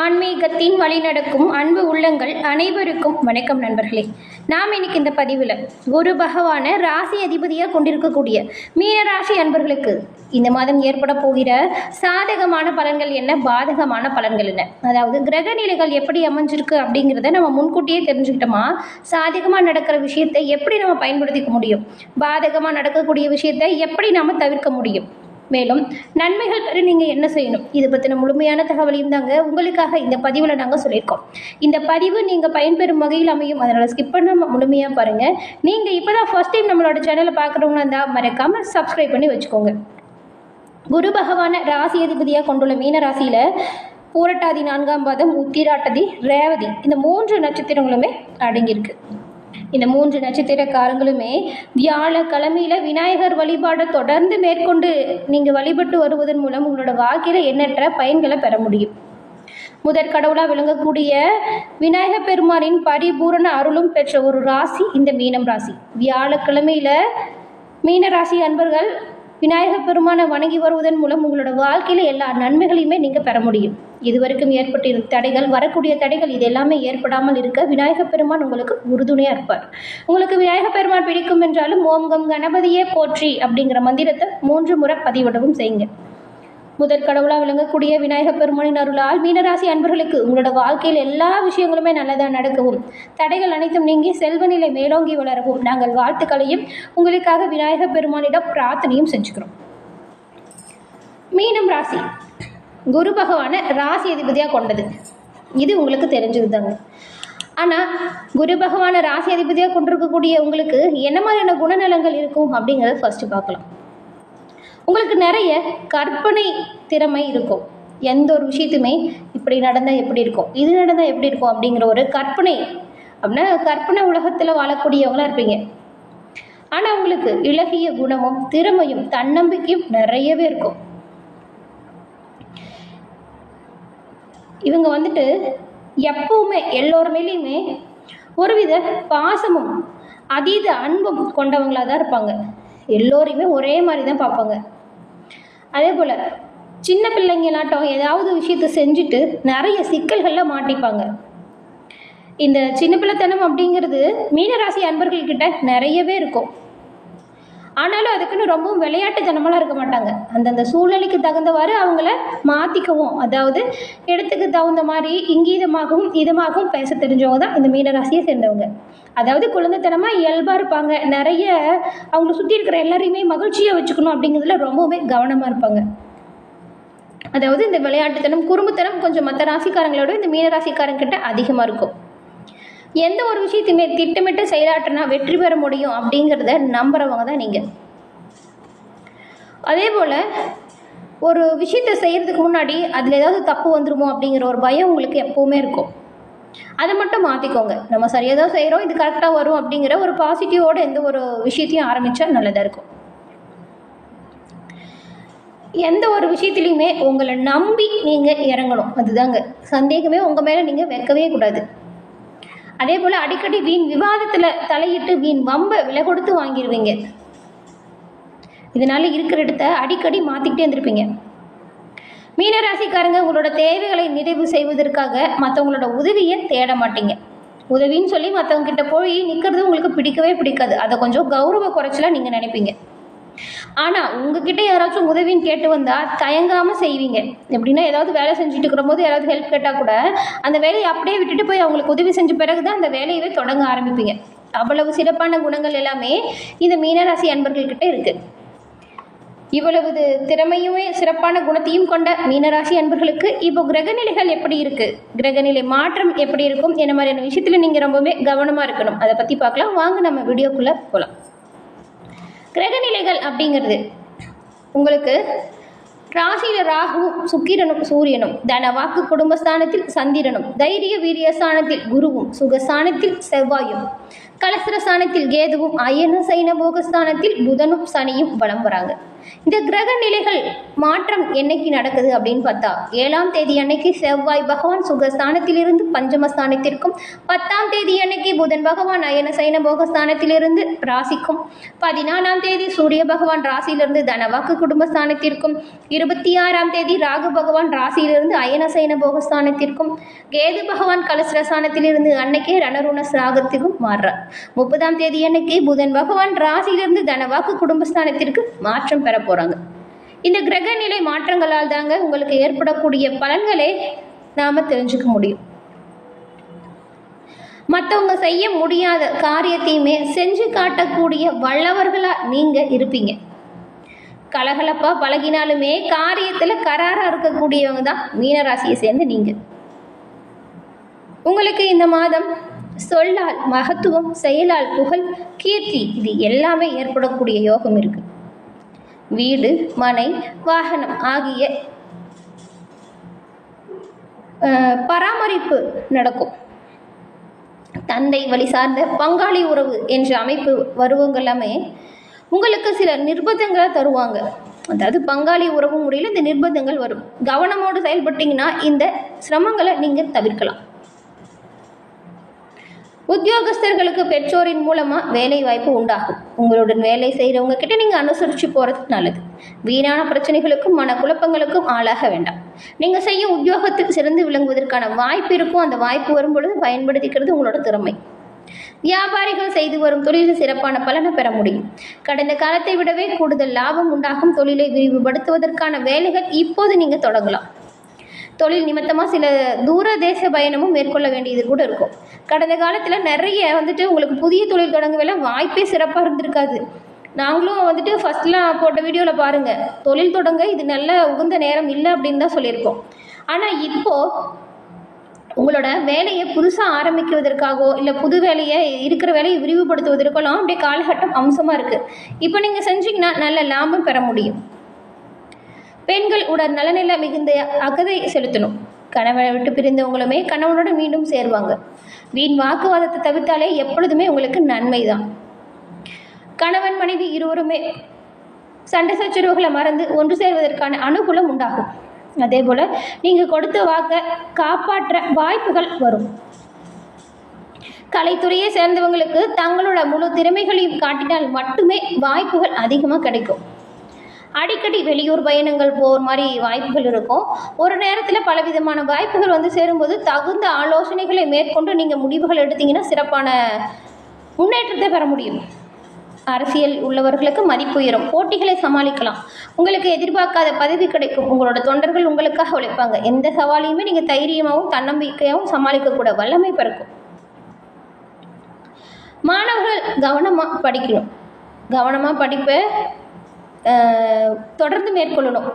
ஆன்மீகத்தின் வழிநடக்கும் அன்பு உள்ளங்கள் அனைவருக்கும் வணக்கம் நண்பர்களே. நாம் இன்னைக்கு இந்த பதிவில் குரு பகவான ராசி அதிபதியாக கொண்டிருக்கக்கூடிய மீன ராசி அன்பர்களுக்கு இந்த மாதம் ஏற்பட போகிற சாதகமான பலன்கள் என்ன? பாதகமான பலன்கள் என்ன? அதாவது கிரக நிலைகள் எப்படி அமைஞ்சிருக்கு அப்படிங்கிறத நம்ம முன்கூட்டியே தெரிஞ்சுக்கிட்டோமா? சாதகமாக நடக்கிற விஷயத்தை எப்படி நம்ம பயன்படுத்திக்க முடியும்? பாதகமாக நடக்கக்கூடிய விஷயத்தை எப்படி நாம் தவிர்க்க முடியும்? மேலும் நன்மைகள் பெற நீங்கள் என்ன செய்யணும்? இதை பற்றின முழுமையான தகவலையும் தாங்க உங்களுக்காக இந்த பதிவில் நாங்கள் சொல்லியிருக்கோம். இந்த பதிவு நீங்கள் பயன்பெறும் வகையில் அமையும். அதனால் ஸ்கிப் பண்ணாமல் முழுமையாக பாருங்கள் நீங்கள் இப்போ தான் ஃபஸ்ட் டைம் நம்மளோட சேனலை பார்க்குறவங்களா இருந்தால் மறக்காமல் சப்ஸ்கிரைப் பண்ணி வச்சுக்கோங்க. குரு பகவான ராசி அதிபதியாக கொண்டுள்ள மீன ராசியில் பூரட்டாதி நான்காம் பாதம் உத்திராட்டதி ரேவதி இந்த மூன்று நட்சத்திரங்களுமே அடங்கியிருக்கு. இந்த மூன்று நட்சத்திரக்காரங்களுமே வியாழக்கிழமையில விநாயகர் வழிபாடை தொடர்ந்து மேற்கொண்டு நீங்கள் வழிபட்டு வருவதன் மூலம் உங்களோட வாழ்க்கையில் எண்ணற்ற பயன்களை பெற முடியும். முதற் கடவுளாக விளங்கக்கூடிய விநாயகர் பெருமானின் பரிபூரண அருளும் பெற்ற ஒரு ராசி இந்த மீனம் ராசி. வியாழக்கிழமையில மீன ராசி அன்பர்கள் விநாயகர் பெருமானை வணங்கி வருவதன் மூலம் உங்களோட வாழ்க்கையில் எல்லா நன்மைகளையுமே நீங்கள் பெற முடியும். இதுவரைக்கும் ஏற்பட்டிருந்த தடைகள் வரக்கூடிய தடைகள் இது எல்லாமே ஏற்படாமல் இருக்க விநாயகப் பெருமான் உங்களுக்கு உறுதுணையாக இருப்பார். உங்களுக்கு விநாயகப் பெருமான் பிடிக்கும் என்றாலும் ஓம் கம் கணபதியே போற்றி அப்படிங்கிற மந்திரத்தை மூன்று முறை பதிவிடவும் செய்யுங்க. முதற் கடவுளாக விளங்கக்கூடிய விநாயகர் பெருமானின் அருளால் மீனராசி அன்பர்களுக்கு உங்களோட வாழ்க்கையில் எல்லா விஷயங்களுமே நல்லதாக நடக்கவும். தடைகள் அனைத்தும் நீங்கி செல்வநிலை மேலோங்கி வளரவும். நாங்கள் வாழ்த்துக்களையும் உங்களுக்காக விநாயகப் பெருமானிடம் பிரார்த்தனையும் செஞ்சுக்கிறோம். மீனம் ராசி. குரு பகவானை ராசி அதிபதியாக கொண்டது. இது உங்களுக்கு தெரிஞ்சது தாங்க ஆனால் குரு பகவானை ராசி அதிபதியாக கொண்டிருக்கக்கூடிய உங்களுக்கு என்ன மாதிரியான குணநலங்கள் இருக்கும் அப்படிங்கிறத ஃபஸ்ட்டு பார்க்கலாம். உங்களுக்கு நிறைய கற்பனை திறமை இருக்கும். எந்த ஒரு விஷயத்துமே இப்படி நடந்தால் எப்படி இருக்கும்? இது நடந்தால் எப்படி இருக்கும்? அப்படிங்கிற ஒரு கற்பனை. அப்படின்னா கற்பனை உலகத்தில் வாழக்கூடியவங்களாக இருப்பீங்க. ஆனால் உங்களுக்கு இலகிய குணமும் திறமையும் தன்னம்பிக்கையும் நிறையவே இருக்கும். இவங்க வந்துட்டு எப்பவுமே எல்லோர் மேலேயுமே ஒருவித பாசமும் அதீத அன்பும் கொண்டவங்களாக தான் இருப்பாங்க. எல்லோரையுமே ஒரே மாதிரி தான் பார்ப்பாங்க. அதே போல் சின்ன பிள்ளைங்களாட்டம் ஏதாவது விஷயத்த செஞ்சுட்டு நிறைய சிக்கல்களில் மாட்டிப்பாங்க. இந்த சின்ன பிள்ளைத்தனம் அப்படிங்கிறது மீனராசி அன்பர்கள்கிட்ட நிறையவே இருக்கும். ஆனாலும் அதுக்குன்னு ரொம்பவும் விளையாட்டுத்தனமெல்லாம் இருக்க மாட்டாங்க. அந்தந்த சூழ்நிலைக்கு தகுந்தவாறு அவங்கள மாற்றிக்கவும் அதாவது இடத்துக்கு தகுந்த மாதிரி இங்கீதமாகவும் இதமாகவும் பேச தெரிஞ்சவங்க தான் இந்த மீனராசியை சேர்ந்தவங்க. அதாவது குழந்தைத்தனமாக இயல்பாக இருப்பாங்க. நிறைய அவங்களை சுற்றி இருக்கிற எல்லாரையுமே மகிழ்ச்சியாக வச்சுக்கணும் அப்படிங்கிறதுல ரொம்பவுமே கவனமாக இருப்பாங்க. அதாவது இந்த விளையாட்டுத்தனம் குறும்புத்தனம் கொஞ்சம் மற்ற ராசிக்காரங்களோட இந்த மீனராசிக்காரங்கிட்ட அதிகமாக இருக்கும். எந்த ஒரு விஷயத்தையுமே திட்டமிட்டு செயலாற்றினா வெற்றி பெற முடியும் அப்படிங்கிறத நம்புறவங்க தான் நீங்கள் அதே போல் ஒரு விஷயத்தை செய்கிறதுக்கு முன்னாடி அதில் ஏதாவது தப்பு வந்துருமோ அப்படிங்கிற ஒரு பயம் உங்களுக்கு எப்போவுமே இருக்கும். அதை மட்டும் மாற்றிக்கோங்க நம்ம சரியாக தான் செய்கிறோம் இது கரெக்டாக வரும் அப்படிங்கிற ஒரு பாசிட்டிவோட எந்த ஒரு விஷயத்தையும் ஆரம்பித்தா நல்லதாக இருக்கும். எந்த ஒரு விஷயத்துலையுமே உங்களை நம்பி நீங்கள் இறங்கணும். அதுதாங்க. சந்தேகமே உங்கள் மேலே நீங்கள் வைக்கவே கூடாது. அதே போல் அடிக்கடி வீண் விவாதத்தில் தலையிட்டு வீண் வம்பை விலை கொடுத்து வாங்கிடுவீங்க இதனால இருக்கிற இடத்த அடிக்கடி மாற்றிக்கிட்டே இருந்திருப்பீங்க. மீனராசிக்காரங்க உங்களோட தேவைகளை நிறைவு செய்வதற்காக மற்றவங்களோட உதவியை தேட மாட்டீங்க. உதவின்னு சொல்லி மற்றவங்க கிட்ட போய் நிற்கிறது உங்களுக்கு பிடிக்கவே பிடிக்காது. அதை கொஞ்சம் கௌரவ குறைச்சலாக நீங்கள் நினைப்பீங்க. ஆனால் உங்ககிட்ட யாராச்சும் உதவின்னு கேட்டு வந்தால் தயங்காமல் செய்வீங்க. எப்படின்னா ஏதாவது வேலை செஞ்சுட்டு இருக்கிற போது யாராவது ஹெல்ப் கேட்டால் கூட அந்த வேலையை அப்படியே விட்டுட்டு போய் அவங்களுக்கு உதவி செஞ்ச பிறகு தான் அந்த வேலையவே தொடங்க ஆரம்பிப்பீங்க. அவ்வளவு சிறப்பான குணங்கள் எல்லாமே இந்த மீனராசி அன்பர்கள்கிட்ட இருக்குது இவ்வளவு திறமையுமே சிறப்பான குணத்தையும் கொண்ட மீனராசி அன்பர்களுக்கு இப்போ கிரகநிலைகள் எப்படி இருக்கு? கிரகநிலை மாற்றம் எப்படி இருக்கும்? என்ன மாதிரியான விஷயத்துல நீங்க ரொம்பவே கவனமா இருக்கணும். அதை பத்தி பார்க்கலாம். வாங்க நம்ம வீடியோக்குள்ள போகலாம் கிரகநிலைகள் அப்படிங்கிறது. உங்களுக்கு ராசியில் ராகு சுக்கிரனும் சூரியனும் தன வாக்கு குடும்பஸ்தானத்தில் சந்திரனும் தைரிய வீரிய ஸ்தானத்தில் குருவும் சுகஸ்தானத்தில் செவ்வாயும் கலசரஸ்தானத்தில் கேதுவும் அயன சைன போகஸ்தானத்தில் புதனும் சனியும் வலம் வராங்க. இந்த கிரக நிலைகள் மாற்றம் என்னைக்கு நடக்குது அப்படின்னு பார்த்தா ஏழாம் தேதி அன்னைக்கு செவ்வாய் பகவான் சுகஸ்தானத்திலிருந்து பஞ்சமஸ்தானத்திற்கும் பத்தாம் தேதி அன்னைக்கு புதன் பகவான் அயன சைன போகஸ்தானத்திலிருந்து ராசிக்கும் பதினாலாம் தேதி சூரிய பகவான் ராசியிலிருந்து தனவாக்கு குடும்பஸ்தானத்திற்கும் இருபத்தி ஆறாம் தேதி ராகு பகவான் ராசியிலிருந்து அயன சைன போகஸ்தானத்திற்கும் கேது பகவான் கலசரஸ்தானத்திலிருந்து அன்னைக்கே ரணருண ராகத்திற்கும் மாறுறார். முப்பதாம் தேதி அன்னைக்கு புதன் பகவான் ராசியிலிருந்து தனவாக்கு குடும்பஸ்தானத்திற்கு மாற்றம் பெற போறாங்க இந்த கிரக நிலை மாற்றங்களால் தாங்க உங்களுக்கு ஏற்படக்கூடிய பலன்களை நாம தெரிஞ்சுக்க முடியும். மற்றவங்க செய்ய முடியாத காரியத்தையுமே செஞ்சு காட்டக்கூடிய வல்லவர்களா நீங்க இருப்பீங்க. கலகலப்பா பழகினாலுமே காரியத்தில் கராரா இருக்கக்கூடியவங்க தான் மீனராசியை சேர்ந்து நீங்க. உங்களுக்கு இந்த மாதம் சொல்லால் மகத்துவம் செயலால் புகழ் கீர்த்தி இது எல்லாமே ஏற்படக்கூடிய யோகம் இருக்கு. வீடு மனை வாகனம் ஆகிய பராமரிப்பு நடக்கும். தந்தை வழி சார்ந்த பங்காளி உறவு என்ற அமைப்பு வருவங்க எல்லாமே உங்களுக்கு சில நிர்பந்தங்களை தருவாங்க. அதாவது பங்காளி உறவு முறையில் இந்த நிர்பந்தங்கள் வரும். கவனமோடு செயல்பட்டீங்கன்னா இந்த சிரமங்களை நீங்கள் தவிர்க்கலாம். உத்தியோகஸ்தர்களுக்கு பெற்றோரின் மூலமாக வேலை வாய்ப்பு உண்டாகும். உங்களுடன் வேலை செய்கிறவங்க கிட்ட நீங்கள் அனுசரித்து போகிறது நல்லது. வீணான பிரச்சனைகளுக்கும் மனக்குழப்பங்களுக்கும் ஆளாக வேண்டாம். நீங்கள் செய்யும் உத்தியோகத்தில் சிறந்து விளங்குவதற்கான வாய்ப்பு இருக்கும். அந்த வாய்ப்பு வரும்பொழுது பயன்படுத்திக்கிறது உங்களோட திறமை. வியாபாரிகள் செய்து வரும் தொழிலில் சிறப்பான பலனை பெற முடியும். கடந்த காலத்தை விடவே கூடுதல் லாபம் உண்டாகும். தொழிலை விரிவுபடுத்துவதற்கான வேலைகள் இப்போது நீங்கள் தொடங்கலாம். தொழில் நிமித்தமாக சில தூர தேச பயணமும் மேற்கொள்ள வேண்டியது கூட இருக்கும். கடந்த காலத்தில் நிறைய வந்துட்டு உங்களுக்கு புதிய தொழில் தொடங்கவெல்லாம் வாய்ப்பே சிறப்பாக இருந்திருக்காது. நாங்களும் வந்துட்டு ஃபஸ்ட்லாம் போட்ட வீடியோவில் பாருங்கள் தொழில் தொடங்க இது நல்ல உகந்த நேரம் இல்லை அப்படின்னு தான் சொல்லியிருக்கோம். ஆனால் இப்போது உங்களோட வேலையை புதுசாக ஆரம்பிக்குவதற்காகவோ இல்லை புது வேலையை இருக்கிற வேலையை விரிவுபடுத்துவதற்கெல்லாம் அப்படியே காலகட்டம் அம்சமாக இருக்குது இப்போ நீங்கள் செஞ்சீங்கன்னா நல்ல லாபம் பெற முடியும். பெண்கள் உடல் நலனில மிகுந்த அகதை செலுத்தணும். கணவனை விட்டு பிரிந்தவங்களுமே கணவனோட மீண்டும் சேருவாங்க. வீண் வாக்குவாதத்தை தவிர்த்தாலே எப்பொழுதுமே உங்களுக்கு நன்மை தான் கணவன் மனைவி இருவருமே சண்டை சச்சரவுகளை மறந்து ஒன்று சேர்வதற்கான அனுகூலம் உண்டாகும். அதே போல் நீங்கள் கொடுத்த வாக்கை காப்பாற்ற வாய்ப்புகள் வரும். கலைத்துறையை சேர்ந்தவங்களுக்கு தங்களோட முழு திறமைகளையும் காட்டினால் மட்டுமே வாய்ப்புகள் அதிகமாக கிடைக்கும். அடிக்கடி வெளியூர் பயணங்கள் போகிற மாதிரி வாய்ப்புகள் இருக்கும். ஒரு நேரத்தில் பலவிதமான வாய்ப்புகள் வந்து சேரும்போது தகுந்த ஆலோசனைகளை மேற்கொண்டு நீங்கள் முடிவுகள் எடுத்தீங்கன்னா சிறப்பான முன்னேற்றத்தை பெற முடியும். அரசியல் உள்ளவர்களுக்கு மதிப்பு உயரும். போட்டிகளை சமாளிக்கலாம். உங்களுக்கு எதிர்பார்க்காத பதவி கிடைக்கும். உங்களோட தொண்டர்கள் உங்களுக்காக உழைப்பாங்க. எந்த சவாலையுமே நீங்கள் தைரியமாகவும் தன்னம்பிக்கையாகவும் சமாளிக்கக்கூட வல்லமை பிறக்கும். மாணவர்கள் கவனமாக படிக்கணும். கவனமாக படிப்பை தொடர்ந்து மேற்கொள்ளணும்.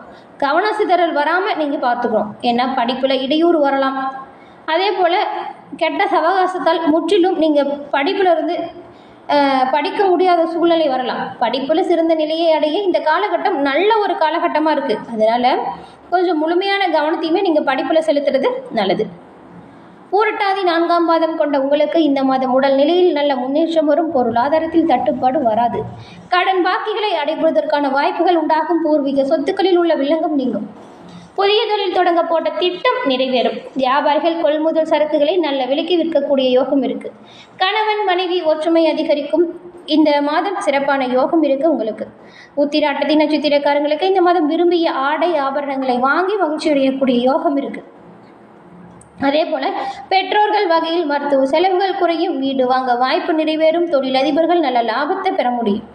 கவன சிதறல் வராமல் நீங்கள் பார்த்துக்கணும். ஏன்னா படிப்பில் இடையூறு வரலாம். அதே போல் கெட்ட சவகாசத்தால் முற்றிலும் நீங்கள் படிப்பில் இருந்து படிக்க முடியாத சூழ்நிலை வரலாம். படிப்பில் சிறந்த நிலையை அடைய இந்த காலகட்டம் நல்ல ஒரு காலகட்டமாக இருக்குது அதனால் கொஞ்சம் முழுமையான கவனத்தையுமே நீங்கள் படிப்பில் செலுத்துறது நல்லது. பூரட்டாதி நான்காம் பாதம் கொண்ட உங்களுக்கு இந்த மாதம் உடல் நிலையில் நல்ல முன்னேற்றம் வரும். பொருளாதாரத்தில் தட்டுப்பாடு வராது. கடன் பாக்கிகளை அடைபடுவதற்கான வாய்ப்புகள் உண்டாகும். பூர்வீக சொத்துக்களில் உள்ள வில்லங்கம் நீங்கும். புதிய தொழில் தொடங்க போட்ட திட்டம் நிறைவேறும். வியாபாரிகள் கொள்முதல் சரக்குகளை நல்ல விலைக்கு விற்கக்கூடிய யோகம் இருக்கு. கணவன் மனைவி ஒற்றுமை அதிகரிக்கும். இந்த மாதம் சிறப்பான யோகம் இருக்கு உங்களுக்கு. உத்திராட்டத்தின் நட்சத்திரக்காரங்களுக்கு இந்த மாதம் விரும்பிய ஆடை ஆபரணங்களை வாங்கி மகிழ்ச்சி அடையக்கூடிய யோகம் இருக்குது அதே போல பெற்றோர்கள் வகையில் மருத்துவ செலவுகள் குறையும் வீடு வாங்க வாய்ப்பு நிறைவேறும் தொழிலதிபர்கள் நல்ல லாபத்தை பெற முடியும்.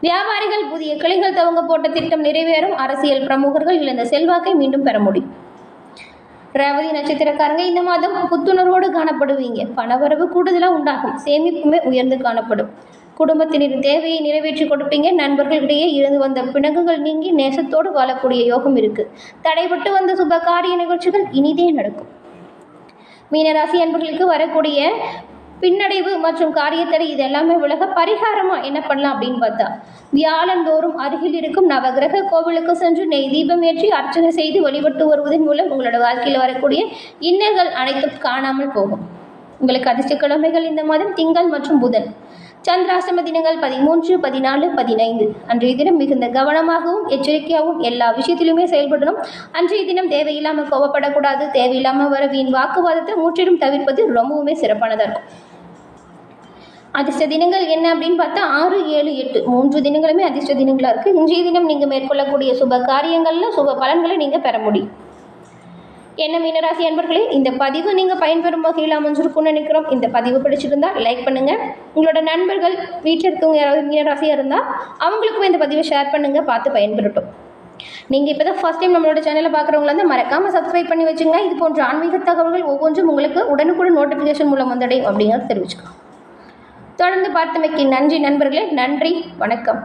வியாபாரிகள் புதிய கிளைகள் துவங்க போட்ட திட்டம் நிறைவேறும் அரசியல் பிரமுகர்கள் இழந்த செல்வாக்கை மீண்டும் பெற முடியும். ரேவதி நட்சத்திரக்காரங்க இந்த மாதம் புத்துணர்வோடு காணப்படுவீங்க. பணவரவு கூடுதலாக உண்டாகும் சேமிப்புமே உயர்ந்து காணப்படும். குடும்பத்தினரின் தேவையை நிறைவேற்றி கொடுப்பீங்க நண்பர்களிடையே இருந்து வந்த பிணங்குகள் நீங்கி நேசத்தோடு வாழக்கூடிய யோகம் இருக்கு. தடைபட்டு வந்த சுப காரிய நிகழ்ச்சிகள் இனிதே நடக்கும். மீனராசி அன்பர்களுக்கு வரக்கூடிய பின்னடைவு மற்றும் காரியத்தடை இது எல்லாமே விலக பரிகாரமாக என்ன பண்ணலாம் அப்படின்னு பார்த்தா வியாழந்தோறும் அருகில் இருக்கும் நவகிரக கோவிலுக்கு சென்று நெய் தீபம் ஏற்றி அர்ச்சனை செய்து வழிபட்டு வருவதன் மூலம் உங்களோட வாழ்க்கையில் வரக்கூடிய இன்னல்கள் அனைத்தும் காணாமல் போகும். உங்களுக்கு அதிர்ஷ்டக்கிழமைகள் இந்த மாதம் திங்கள் மற்றும் புதன். சந்திராசிரம தினங்கள் பதிமூன்று பதினாலு பதினைந்து. அன்றைய தினம் மிகுந்த கவனமாகவும் எச்சரிக்கையாகவும் எல்லா விஷயத்திலுமே செயல்படணும். அன்றைய தினம் தேவையில்லாமல் கோவப்படக்கூடாது தேவையில்லாமல் வர வீண் வாக்குவாதத்தை முற்றிலும் தவிர்ப்பது ரொம்பவுமே சிறப்பானதாக இருக்கும். அதிர்ஷ்ட தினங்கள் என்ன அப்படின்னு பார்த்தா ஆறு ஏழு எட்டு. மூன்று தினங்களுமே அதிர்ஷ்ட தினங்களாக இருக்குது இன்றைய தினம் நீங்கள் மேற்கொள்ளக்கூடிய சுப காரியங்களில் சுப பலன்களை நீங்கள் பெற முடியும். என்ன மீனராசி அன்பர்களே இந்த பதிவு நீங்கள் பயன்பெறும் வகையில் அமைஞ்சிருக்கும்னு நினைக்கிறோம். இந்த பதிவு பிடிச்சிருந்தா லைக் பண்ணுங்கள் உங்களோட நண்பர்கள் வீட்டில் இருக்கவங்க யாராவது மீனராசியாக இருந்தால் அவங்களுக்கும் இந்த பதிவை ஷேர் பண்ணுங்கள் பார்த்து பயன்பெறட்டும். நீங்கள் இப்போ தான் ஃபஸ்ட் டைம் நம்மளோட சேனலை பார்க்குறவங்களா வந்து மறக்காமல் சப்ஸ்கிரைப் பண்ணி வச்சுங்க. இது போன்ற ஆன்மீக தகவல்கள் ஒவ்வொன்றும் உங்களுக்கு உடனுக்குடன் நோட்டிஃபிகேஷன் மூலம் வந்தடையும் அப்படிங்கிறத தெரிவிச்சுக்கோங்க தொடர்ந்து பார்த்தமைக்கு நன்றி நண்பர்களே. நன்றி. வணக்கம்.